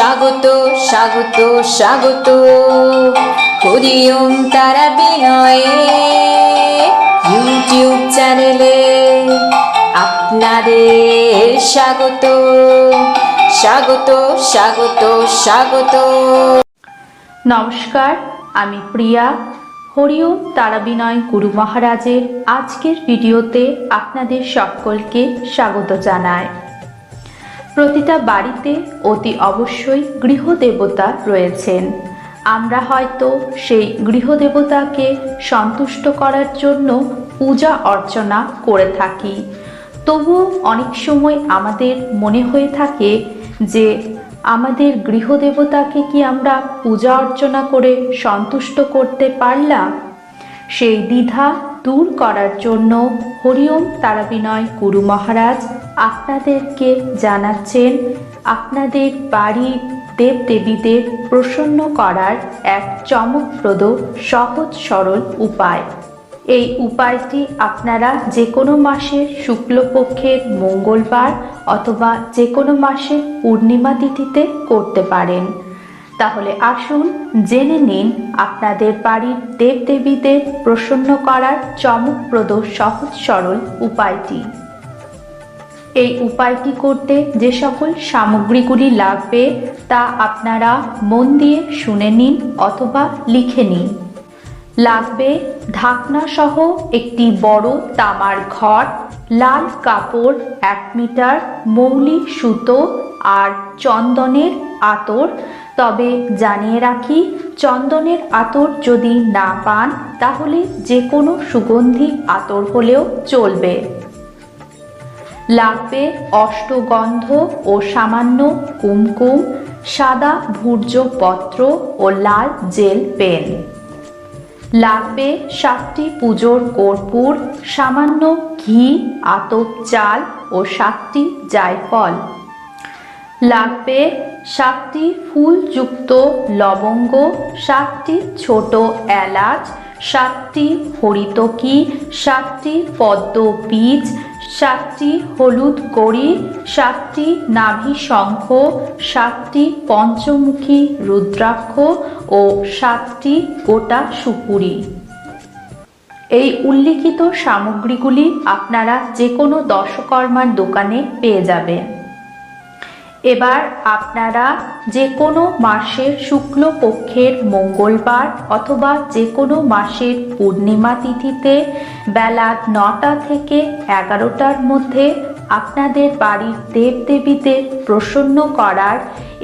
স্বাগত স্বাগত স্বাগত। হরিওম তারা বিনয়ে ইউটিউব চ্যানেলে আপনাদের স্বাগত। স্বাগত স্বাগত স্বাগত। নমস্কার, আমি প্রিয়া। হরিওম তারাবিনয় গুরু মহারাজের আজকের ভিডিওতে আপনাদের সকলকে স্বাগত জানায় প্রতিটা বাড়িতে অতি অবশ্যই গৃহদেবতা রয়েছেন। আমরা হয়তো সেই গৃহদেবতাকে সন্তুষ্ট করার জন্য পূজা অর্চনা করে থাকি। তবুও অনেক সময় আমাদের মনে হয়ে থাকে যে, আমাদের গৃহদেবতাকে কি আমরা পূজা অর্চনা করে সন্তুষ্ট করতে পারলাম? সেই দ্বিধা দূর করার জন্য হরিওম তারাবিনয় গুরু মহারাজ আপনাদেরকে জানাচ্ছেন আপনাদের বাড়ির দেবদেবীদের প্রসন্ন করার এক চমকপ্রদ সহজ সরল উপায়। এই উপায়টি আপনারা যে কোনো মাসের শুক্লপক্ষের মঙ্গলবার অথবা যে কোনো মাসের পূর্ণিমা তিথিতে করতে পারেন। তাহলে আসুন, জেনে নিন আপনাদের বাড়ির দেবদেবীদের প্রসন্ন করার চমকপ্রদ সহজ সরল উপায়টি। এই উপায়টি করতে যে সকল সামগ্রীগুলি লাগবে, তা আপনারা মন দিয়ে শুনে নিন অথবা লিখে নিন। লাগবে ঢাকনা সহ একটি বড় তামার ঘট লাল কাপড় এক মিটার, মৌলি সুতো আর চন্দনের আতর তবে জানিয়ে রাখি, চন্দনের আতর যদি না পান, তাহলে যে কোনো সুগন্ধি আতর হলেও চলবে। লাগবে অষ্টগন্ধ ও সামান্য কুমকুম, সাদা ভূর্য পত্র ও লাল জেল পেন। লাগবে সাতটি পুজোর কর্পূর, সামান্য ঘি, আতপ চাল ও সাতটি জায়ফল। লাগবে সাতটি ফুলযুক্ত লবঙ্গ, সাতটি ছোট এলাচ, সাতটি হরিতকি সাতটি পদ্ম বীজ, সাতটি হলুদ কড়ি, সাতটি নাভি শঙ্খ, সাতটি পঞ্চমুখী রুদ্রাক্ষ ও সাতটি গোটা সুপুরি। এই উল্লিখিত সামগ্রীগুলি আপনারা যে কোনো দশকর্মার দোকানে পেয়ে যাবেন। এবার আপনারা যে কোনো মাসের শুক্লপক্ষের মঙ্গলবার অথবা যে কোনো মাসের পূর্ণিমা তিথিতে বেলা নটা থেকে এগারোটার মধ্যে আপনাদের বাড়ির দেবদেবীদের প্রসন্ন করার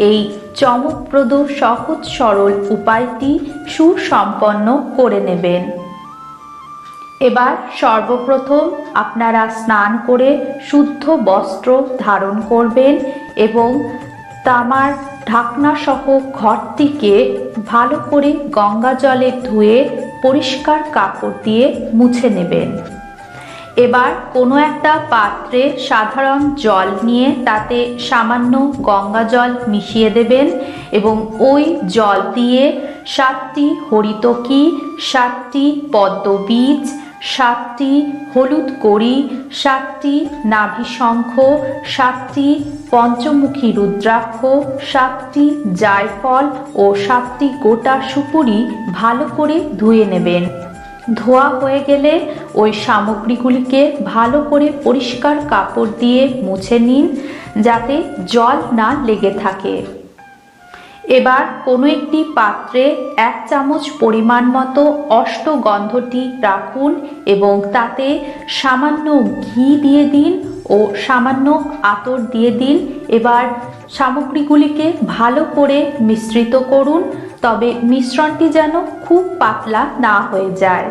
এই চমকপ্রদ সহজ সরল উপায়টি সুসম্পন্ন করে নেবেন। এবার সর্বপ্রথম আপনারা স্নান করে শুদ্ধ বস্ত্র ধারণ করবেন এবং তামার ঢাকনা সহ ঘরটিকে ভালো করে গঙ্গা জলে ধুয়ে পরিষ্কার কাপড় দিয়ে মুছে নেবেন। এবার কোনো একটা পাত্রে সাধারণ জল নিয়ে তাতে সামান্য গঙ্গা জল মিশিয়ে দেবেন এবং ওই জল দিয়ে সাতটি হরিতকি, সাতটি পদ্মবীজ সাতটি হলুদ কড়ি, সাতটি নাভিশঙ্খ সাতটি পঞ্চমুখী রুদ্রাক্ষ, সাতটি জায়ফল ও সাতটি গোটা সুপুরি ভালো করে ধুয়ে নেবেন। ধোয়া হয়ে গেলে ওই সামগ্রীগুলিকে ভালো করে পরিষ্কার কাপড় দিয়ে মুছে নিন, যাতে জল না লেগে থাকে। এবার কোনো একটি পাত্রে এক চামচ পরিমাণ মতো অষ্টগন্ধটি রাখুন এবং তাতে সামান্য ঘি দিয়ে দিন ও সামান্য আতর দিয়ে দিন। এবার সামগ্রীগুলিকে ভালো করে মিশ্রিত করুন, তবে মিশ্রণটি যেন খুব পাতলা না হয়ে যায়।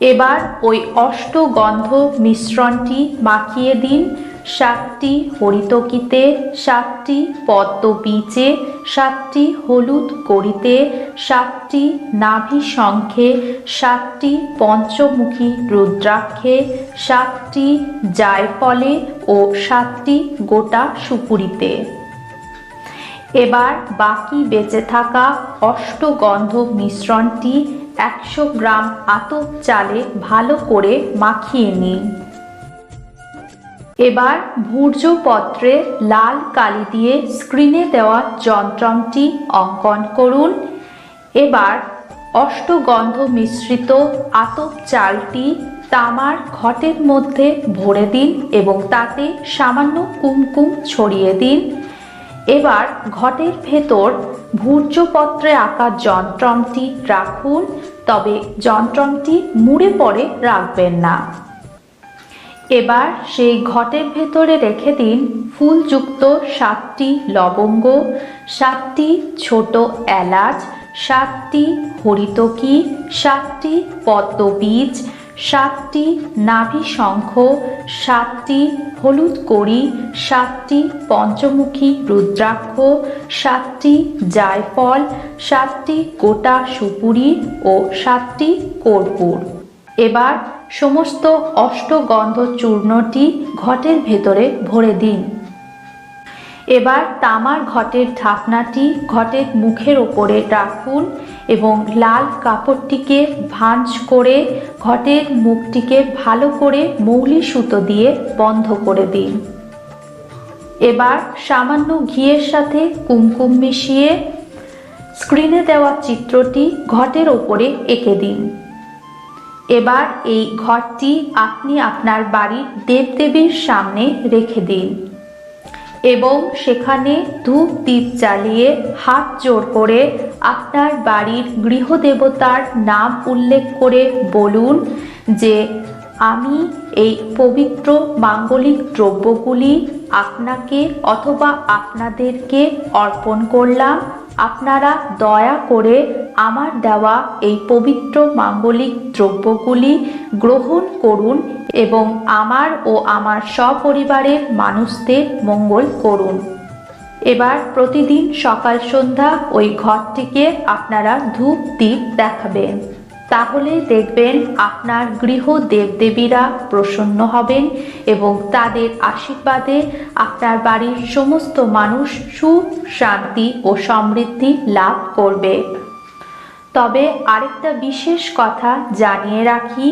এবার ওই অষ্টগন্ধ মিশ্রণটি মাখিয়ে দিন। সাতটি হরিতকিতে, সাতটি পদ্ম বীজে সাতটি হলুদ কড়িতে সাতটি নাভি শঙ্খে, সাতটি পঞ্চমুখী রুদ্রাক্ষে, সাতটি জায়ফলে ও সাতটি গোটা সুপুরিতে। এবার বাকি বেঁচে থাকা অষ্টগন্ধ মিশ্রণটি একশো গ্রাম আতপ চালে ভালো করে মাখিয়ে নিন এবার ভূর্জপত্রে লাল কালি দিয়ে স্ক্রিনে দেওয়া যন্ত্রটি অঙ্কন করুন। এবার অষ্টগন্ধ মিশ্রিত আতপ চালটি তামার ঘটের মধ্যে ভরে দিন এবং তাতে সামান্য কুমকুম ছড়িয়ে দিন। এবার ঘটের ভেতর ভূর্জপত্রে আঁকা যন্ত্রটি রাখুন, তবে যন্ত্রটি মুড়ে পড়ে রাখবেন না। এবার সেই ঘটের ভেতরে রেখে দিন ফুলযুক্ত সাতটি লবঙ্গ, সাতটি ছোট এলাচ, সাতটি হরিতকি, সাতটি পদ্মবীজ সাতটি নাভি শঙ্খ, সাতটি হলুদ কড়ি, সাতটি পঞ্চমুখী রুদ্রাক্ষ, সাতটি জায়ফল, সাতটি গোটা সুপুরি ও সাতটি কর্পূর। এবার সমস্ত অষ্টগন্ধ চূর্ণটি ঘটের ভেতরে ভরে দিন। এবার তামার ঘটের ঢাকনাটি ঘটের মুখের ওপরে রাখুন এবং লাল কাপড়টিকে ভাঁজ করে ঘটের মুখটিকে ভালো করে মৌলি সুতো দিয়ে বন্ধ করে দিন। এবার সামান্য ঘিয়ের সাথে কুমকুম মিশিয়ে স্ক্রিনে দেওয়া চিত্রটি ঘটের ওপরে এঁকে দিন। এবার এই ঘরটি আপনি আপনার বাড়ির দেবদেবীর সামনে রেখে দিন। এবং সেখানে ধূপ দ্বীপ জ্বালিয়ে হাত জোর করে আপনার বাড়ির গৃহদেবতার নাম উল্লেখ করে বলুন যে, আমি এই পবিত্র মাঙ্গলিক দ্রব্যগুলি আপনাকে অথবা আপনাদেরকে অর্পণ করলাম আপনারা দয়া করে আমার দেওয়া এই পবিত্র মাঙ্গলিক দ্রব্যগুলি গ্রহণ করুন এবং আমার ও আমার সপরিবারের মানুষদের মঙ্গল করুন। এবার প্রতিদিন সকাল সন্ধ্যা ওই ঘরটিকে আপনারা ধূপ দ্বীপ দেখাবেন। তাহলে দেখবেন আপনার গৃহ দেবদেবীরা প্রসন্ন হবেন এবং তাদের আশীর্বাদে আপনার বাড়ির সমস্ত মানুষ সুখ, শান্তি ও সমৃদ্ধি লাভ করবে। তবে আরেকটা বিশেষ কথা জানিয়ে রাখি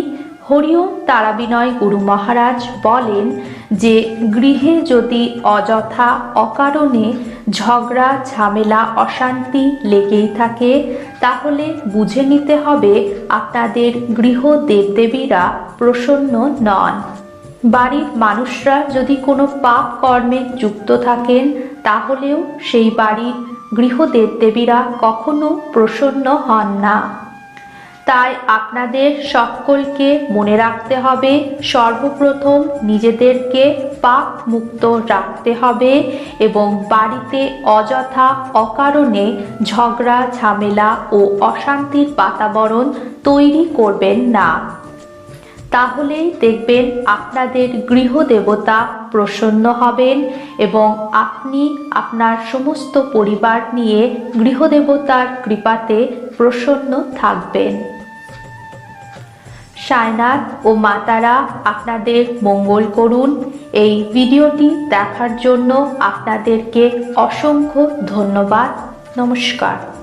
হরিওম তারাবিনয় গুরু মহারাজ বলেন যে গৃহে যদি অযথা অকারণে ঝগড়া, ঝামেলা, অশান্তি লেগেই থাকে, তাহলে বুঝে নিতে হবে আপনাদের গৃহ দেবদেবীরা প্রসন্ন নন। বাড়ির মানুষরা যদি কোনো পাপ কর্মে যুক্ত থাকেন, তাহলেও সেই বাড়ির গৃহ দেবদেবীরা কখনো প্রসন্ন হন না। তাই আপনাদের সকলকে মনে রাখতে হবে, সর্বপ্রথম নিজেদেরকে পাপ মুক্ত রাখতে হবে এবং বাড়িতে অযথা অকারণে ঝগড়া, ঝামেলা ও অশান্তির বাতাবরণ তৈরি করবেন না। তাহলেই দেখবেন আপনাদের গৃহদেবতা প্রসন্ন হবেন এবং আপনি আপনার সমস্ত পরিবার নিয়ে গৃহদেবতার কৃপাতে প্রসন্ন থাকবেন। সায়নাথ ও মাতারা আপনাদের মঙ্গল করুন। এই ভিডিওটি দেখার জন্য আপনাদেরকে অসংখ্য ধন্যবাদ। নমস্কার।